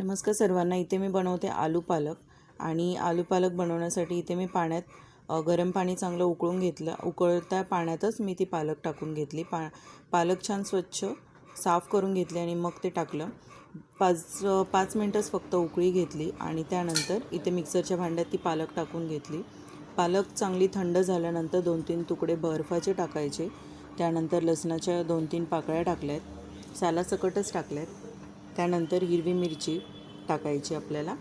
नमस्कार सर्वांना. इथे मी बनवते आलू पालक आणि आलू पालक बनवण्यासाठी इथे मी पाण्यात गरम पाणी चांगलं उकळून घेतलं. उकळत्या पाण्यातच मी ती पालक टाकून घेतली. पा पालक छान स्वच्छ साफ करून घेतली आणि मग ते टाकलं. पाच पाच मिनटंच फक्त उकळी घेतली आणि त्यानंतर इथे मिक्सरच्या भांड्यात ती पालक टाकून घेतली. पालक चांगली थंड झाल्यानंतर दोन तीन तुकडे बर्फाचे टाकायचे. त्यानंतर लसणाच्या दोन तीन पाकळ्या टाकल्यात. सालासकटच टाकल्यात. त्यानंतर हिरवी मिरची टाकायची आपल्याला.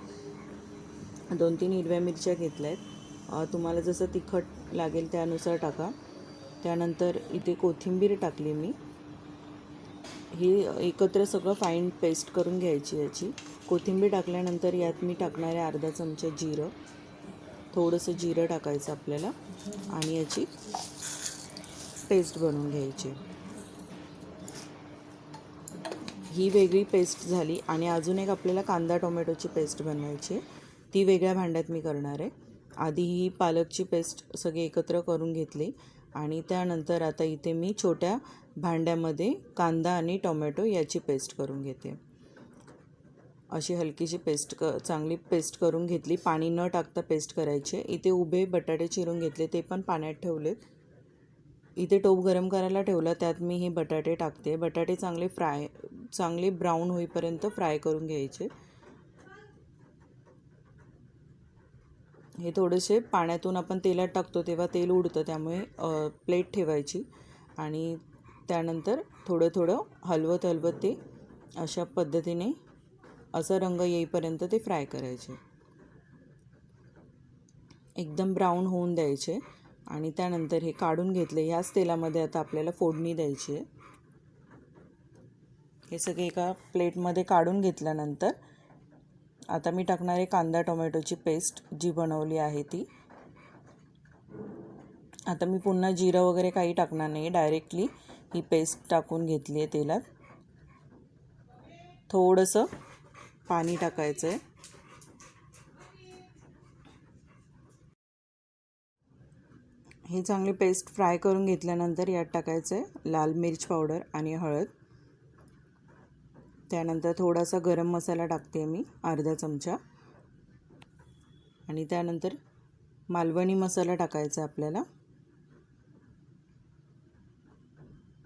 दोन तीन हिरव्या मिरच्या घेतल्या आहेत तुम्हाला जसं तिखट लागेल त्यानुसार टाका. त्यानंतर इथे कोथिंबीर टाकली मी. ही एकत्र सगळं फाईन पेस्ट करून घ्यायची याची. कोथिंबीर टाकल्यानंतर यात मी टाकणार आहे अर्धा चमचा जिरं. थोडंसं जिरं टाकायचं आपल्याला. आणि याची पेस्ट बनवून घ्यायची. ही वेगळी पेस्ट झाली आणि अजून एक आपल्याला कांदा टोमॅटोची पेस्ट बनवायची आहे. ती वेगळ्या भांड्यात मी करणार आहे. आधी ही पालकची पेस्ट सगळी एकत्र करून घेतली आणि त्यानंतर आता इथे मी छोट्या भांड्यामध्ये कांदा आणि टोमॅटो याची पेस्ट करून घेते. अशी हलकीशी पेस्ट क चांगली पेस्ट करून घेतली. पाणी न टाकता पेस्ट करायचे इथे उभे बटाटे चिरून घेतले ते पण पाण्यात ठेवलेत. इथे टोप गरम करायला ठेवला त्यात मी हे बटाटे टाकते. बटाटे चांगले फ्राय चांगले ब्राऊन होईपर्यंत फ्राय करून घ्यायचे. हे थोडेसे पाण्यातून आपण तेलात टाकतो तेव्हा तेल उडतं त्यामुळे प्लेट ठेवायची. आणि त्यानंतर थोडं थोडं हलवत हलवत ते अशा पद्धतीने असा रंग येईपर्यंत ते फ्राय करायचे. एकदम ब्राऊन होऊन द्यायचे. आणि त्यानंतर हे काढून घेतले. ह्याच तेलामध्ये आता आपल्याला फोडणी द्यायची आहे. हे सगळे एका प्लेटमध्ये काढून घेतल्यानंतर आता मी टाकणार आहे कांदा टोमॅटोची पेस्ट जी बनवली आहे ती. आता मी पुन्हा जिरं वगैरे काही टाकणार नाही. डायरेक्टली ही पेस्ट टाकून घेतली आहे तेलात. थोडंसं पाणी टाकायचं आहे. ही चांगली पेस्ट फ्राय करून घेतल्यानंतर यात टाकायचं आहे लाल मिर्च पावडर आणि हळद. त्यानंतर थोडासा गरम मसाला टाकते मी अर्धा चमचा. आणि त्यानंतर मालवणी मसाला टाकायचा आपल्याला.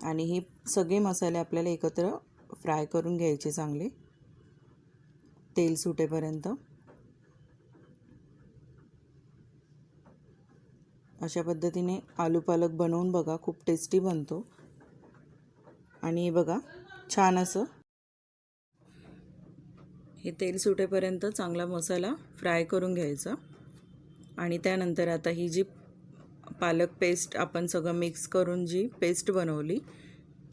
आणि हे सगळे मसाले आपल्याला एकत्र फ्राय करून घ्यायचे चांगले. तेल सुटेपर्यंत. अशा पद्धतीने आलू पालक बनवून बघा खूप टेस्टी बनतो. आणि बघा छान असं हे तेल सुटेपर्यंत चांगला मसाला फ्राय करून घ्यायचा. आणि त्यानंतर आता ही जी पालक पेस्ट आपण सगळं मिक्स करून जी पेस्ट बनवली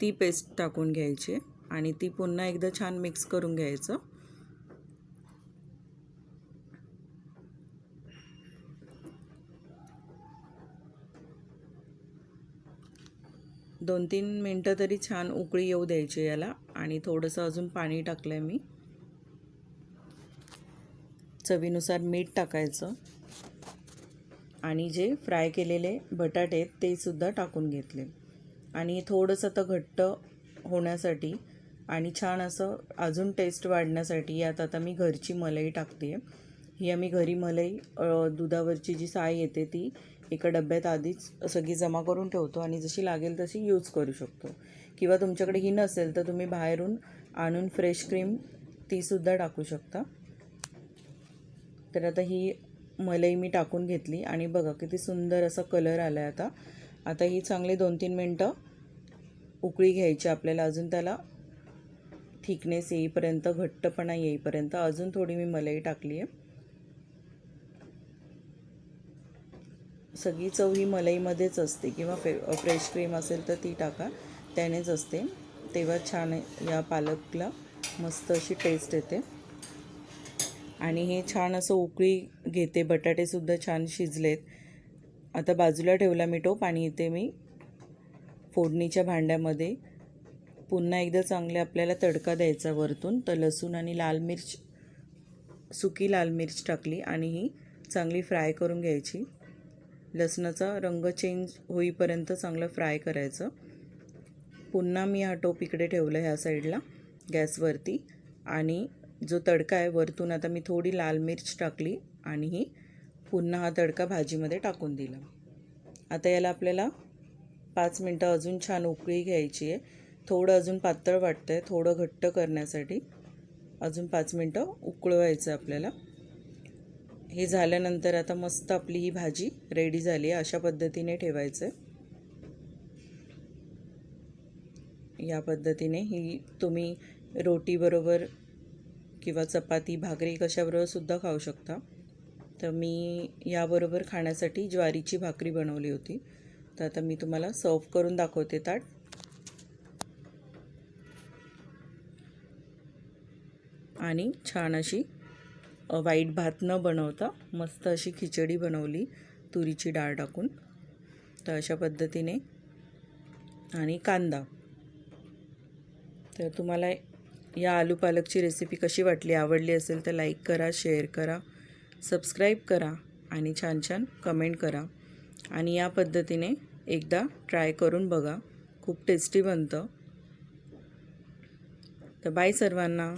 ती पेस्ट टाकून घ्यायची. आणि ती पुन्हा एकदा छान मिक्स करून घ्यायचं. दोन तीन मिनटं तरी छान उकळी येऊ द्यायची याला. आणि थोडंसं अजून पाणी टाकलं आहे मी. चवीनुसार मीठ टाकायचं. आणि जे फ्राय केलेले बटाटे आहेत ते सुद्धा टाकून घेतले. आणि थोडंसं तर घट्ट होण्यासाठी आणि छान असं अजून टेस्ट वाढण्यासाठी यात आता मी घरची मलाई टाकते आहे ही आम्ही घरी मलाई दुधावरची जी साय येते ती एका डब्यात आधीच सगळी जमा करून ठेवतो आणि जशी लागेल तशी यूज करू शकतो. किंवा तुमच्याकडे ही नसेल तर तुम्ही बाहेरून आणून फ्रेश क्रीम तीसुद्धा टाकू शकता. तर आता ही मलाई मी टाकून घेतली आणि बघा किती सुंदर असा कलर आला आहे आता. आता ही चांगली दोन तीन मिनटं उकळी घ्यायची आपल्याला. अजून त्याला थिकनेस येईपर्यंत घट्टपणा येईपर्यंत. अजून थोडी मी मलई टाकली आहे सगळी चव ही मलईमध्येच असते. किंवा फे फ्रेश क्रीम असेल तर ती टाका. त्यानेच असते. तेव्हा छान या पालकला मस्त अशी टेस्ट येते. आणि हे छान असं उकळी घेते. बटाटेसुद्धा छान शिजलेत. आता बाजूला ठेवला मी टोप आणि इथे मी फोडणीच्या भांड्यामध्ये पुन्हा एकदा चांगले आपल्याला तडका द्यायचा वरतून. तर लसूण आणि लाल मिर्च सुकी लाल मिर्च टाकली आणि ही चांगली फ्राय करून घ्यायची. लसणाचा रंग चेंज होईपर्यंत चांगलं फ्राय करायचं. पुन्हा मी हा टोप इकडे ठेवला ह्या साईडला गॅसवरती आणि जो तडका आहे वरतून आता मी थोडी लाल मिर्च टाकली आणि ही पुन्हा हा तडका भाजीमध्ये टाकून दिला. आता याला आपल्याला पाच मिनटं अजून छान उकळी घ्यायची आहे. थोडं अजून पातळ वाटतं आहे थोडं घट्ट करण्यासाठी. अजून पाच मिनटं उकळवायचं आपल्याला. हे झाल्यानंतर आता मस्त आपली ही भाजी रेडी झाली आहे. अशा पद्धतीने ठेवायचं आहे. या पद्धतीने ही तुम्ही रोटीबरोबर किंवा चपाती भाकरी कशाबरोबर सुद्धा खाऊ शकता. तर मी याबरोबर खाण्यासाठी ज्वारीची भाकरी बनवली होती. तर आता मी तुम्हाला सर्व करून दाखवते ताट. आणि छान अशी वाईट भात न बनवता मस्त अशी खिचडी बनवली तुरीची डाळ टाकून. तर अशा पद्धतीने. आणि कांदा. तर तुम्हाला या आलू पालकची रेसिपी कशी वाटली आवडली असेल तर लाईक करा शेअर करा सबस्क्राईब करा आणि छान छान कमेंट करा. आणि या पद्धतीने एकदा ट्राय करून बघा. खूप टेस्टी बनतं. तर बाय सर्वांना.